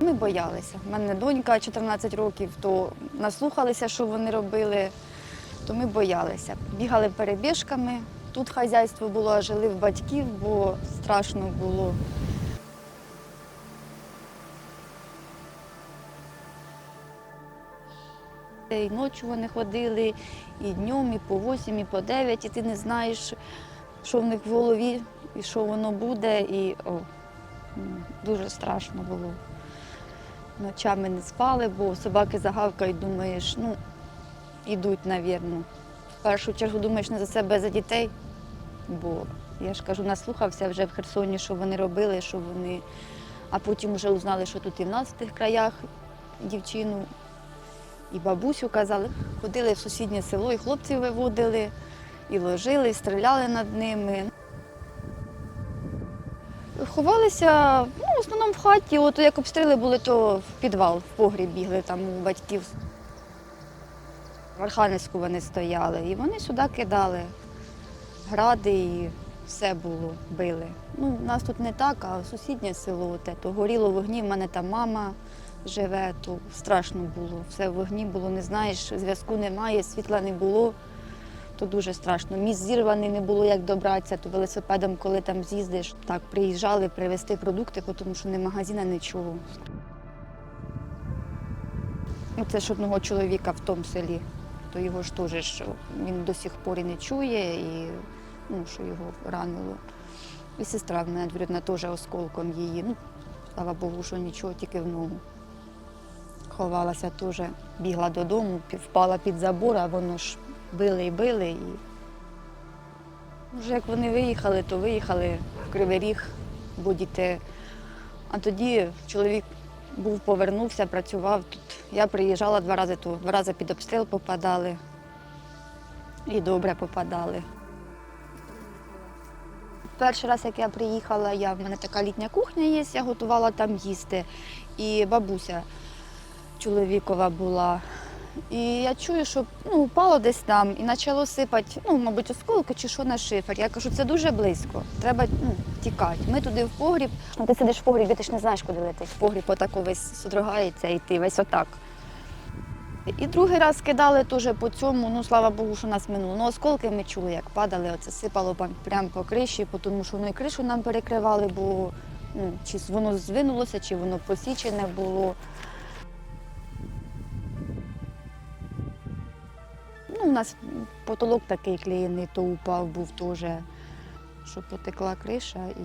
ми боялися. У мене донька 14 років, то наслухалися, що вони робили, то ми боялися. Бігали перебіжками. Тут хазяйство було, а жили в батьків, бо страшно було. І ночі вони ходили, і днем, і по 8, і по 9, і ти не знаєш, що в них в голові, і що воно буде. І о, дуже страшно було. Ночами не спали, бо собаки загавкають, думаєш, ну, ідуть, навірно. В першу чергу думаєш не за себе, а за дітей. Бо я ж кажу, наслухався вже в Херсоні, що вони робили, що вони. А потім вже узнали, що тут і в нас в тих краях дівчину і бабусю казали. Ходили в сусіднє село, і хлопців виводили, і ложили, і стріляли над ними. Ховалися ну, в основному в хаті. От як обстріли були, то в підвал, в погріб бігли там у батьків. В Архангельську вони стояли, і вони сюди кидали гради і все було, били. Ну, нас тут не так, а сусіднє село, те, то горіло вогні, в мене там мама живе, то страшно було. Все в вогні було, не знаєш, зв'язку немає, світла не було, то дуже страшно. Міст зірваний не було, як добратися, то велосипедом, коли там з'їздиш, так приїжджали привезти продукти, тому що не магазина, нічого. Оце ж одного чоловіка в тому селі, то його ж теж він до сих пор і не чує, і ну, що його ранило. І сестра в мене двоюрідна теж осколком її. Ну, слава Богу, що нічого, тільки в ногу. Ховалася теж, бігла додому, впала під забор, а воно ж били і били. І... Вже як вони виїхали, то виїхали в Кривий Ріг, будете. А тоді чоловік був, повернувся, працював тут. Я приїжджала два рази, то два рази під обстріл попадали. І добре попадали. Перший раз, як я приїхала, я, в мене така літня кухня є, я готувала там їсти. І бабуся чоловікова була. І я чую, що ну, упало десь там і почало сипати, ну, мабуть, осколки чи що на шифер. Я кажу, це дуже близько, треба ну, тікати. Ми туди в погріб. Ну, ти сидиш в погрібі, ти ж не знаєш, куди летить. Погріб отако весь содрогається і ти весь отак. І другий раз кидали теж по цьому, ну слава Богу, що нас минуло. Ну, осколки ми чули, як падали, оце сипало прямо по криші, тому що воно і кришу нам перекривали, бо ну, чи воно звинулося, чи воно посічене було. У нас потолок такий клеєний, то упав, був теж, що потекла криша і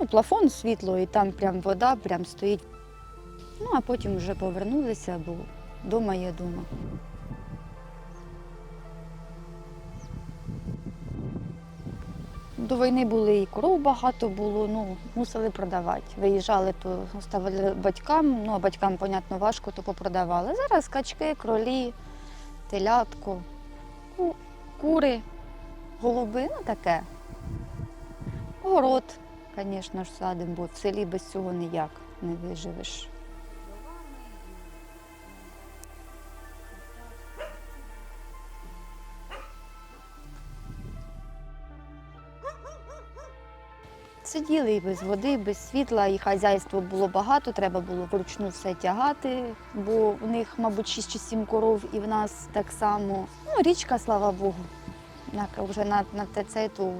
ну, плафон світло, і там прям вода прям стоїть. Ну, а потім вже повернулися, бо вдома є дома. До війни були і коров багато було, ну, мусили продавати. Виїжджали, то ставили батькам, ну а батькам, понятно, важко, то попродавали. Зараз качки, кролі, телятко, кури, голубина таке. Город, звісно ж, садимо, бо в селі без цього ніяк не виживеш. Сиділи і без води, без світла, і хазяйство було багато, треба було вручну все тягати, бо в них, мабуть, 6 чи 7 коров, і в нас так само. Ну, річка, слава Богу. Вже на, на ТЦ то,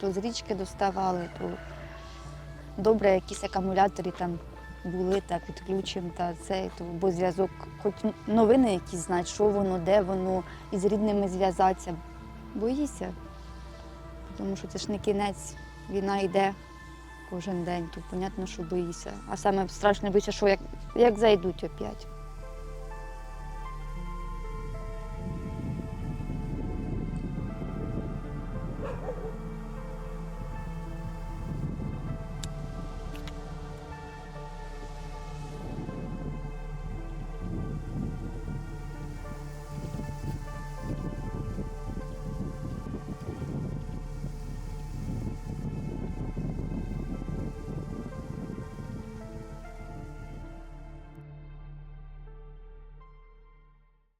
то з річки доставали, то добре, якісь акумулятори там були, так відключимо та це, то, бо зв'язок, хоч новини якісь знати, що воно, де воно, і з рідними зв'язатися. Боїся, тому що це ж не кінець, війна йде кожен день, то понятно, що боїться. А саме страшне боїшся, що як, як зайдуть опять.